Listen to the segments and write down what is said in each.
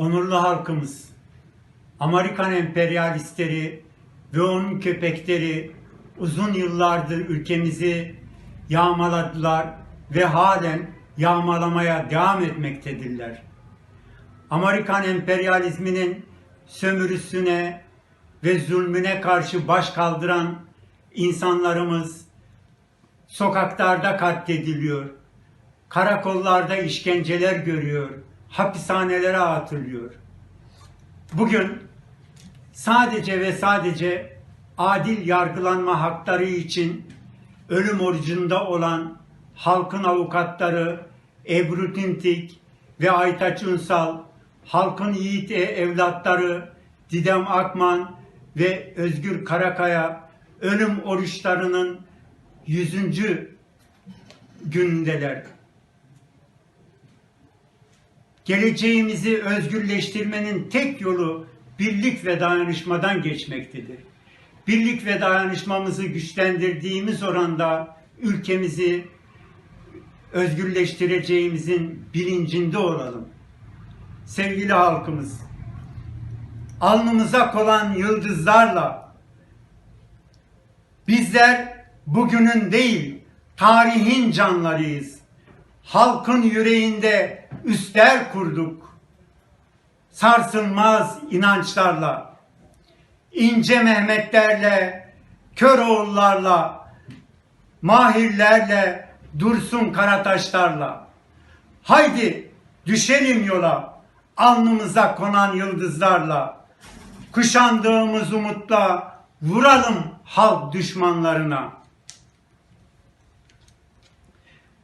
onurlu halkımız, Amerikan emperyalistleri ve onun köpekleri uzun yıllardır ülkemizi yağmaladılar ve halen yağmalamaya devam etmektedirler. Amerikan emperyalizminin sömürüsüne ve zulmüne karşı baş kaldıran insanlarımız sokaklarda katlediliyor, karakollarda işkenceler görüyor, hapishanelere atılıyor. Bugün sadece ve sadece adil yargılanma hakları için ölüm orucunda olan halkın avukatları Ebru Tintik ve Aytaç Ünsal, halkın yiğit e- evlatları Didem Akman ve Özgür Karakaya ölüm oruçlarının 100. günündeler. Geleceğimizi özgürleştirmenin tek yolu birlik ve dayanışmadan geçmektedir. Birlik ve dayanışmamızı güçlendirdiğimiz oranda ülkemizi özgürleştireceğimizin bilincinde olalım. Sevgili halkımız, alnımıza konan yıldızlarla bizler bugünün değil tarihin canlarıyız. Halkın yüreğinde üstler kurduk. Sarsılmaz inançlarla, ince Mehmetlerle, Köroğullarla, Mahirlerle, Dursun Karataşlarla. Haydi düşelim yola, alnımıza konan yıldızlarla. Kuşandığımız umutla vuralım halk düşmanlarına.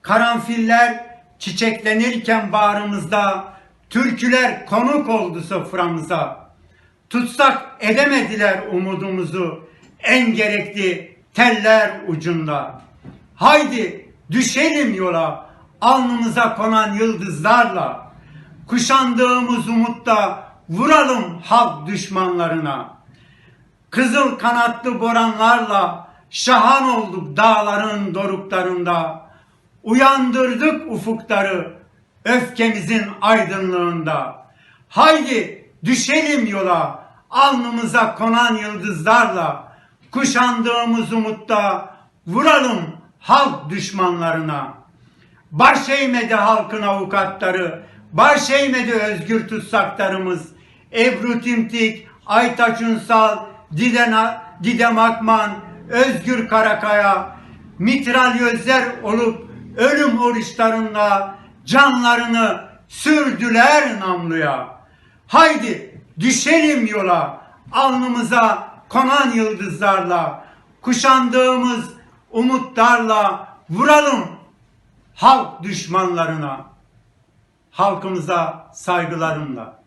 Karanfiller çiçeklenirken bağrımızda, türküler konuk oldu soframıza. Tutsak edemediler umudumuzu, en gerekli teller ucunda. Haydi düşelim yola, alnımıza konan yıldızlarla. Kuşandığımız umutta vuralım halk düşmanlarına. Kızıl kanatlı boranlarla şahan olduk dağların doruklarında. Uyandırdık ufukları öfkemizin aydınlığında. Haydi düşelim yola alnımıza konan yıldızlarla. Kuşandığımız umutta vuralım halk düşmanlarına. Baş eğmedi halkın avukatları, baş eğmedi özgür tutsaklarımız. Ebru Timtik, Aytaç Ünsal, Didem, Akman, Özgür Karakaya, mitralyözler olup ölüm oruçlarında canlarını sürdüler namluya. Haydi düşelim yola, alnımıza konan yıldızlarla, kuşandığımız umutlarla vuralım halk düşmanlarına. Halkımıza saygılarımla.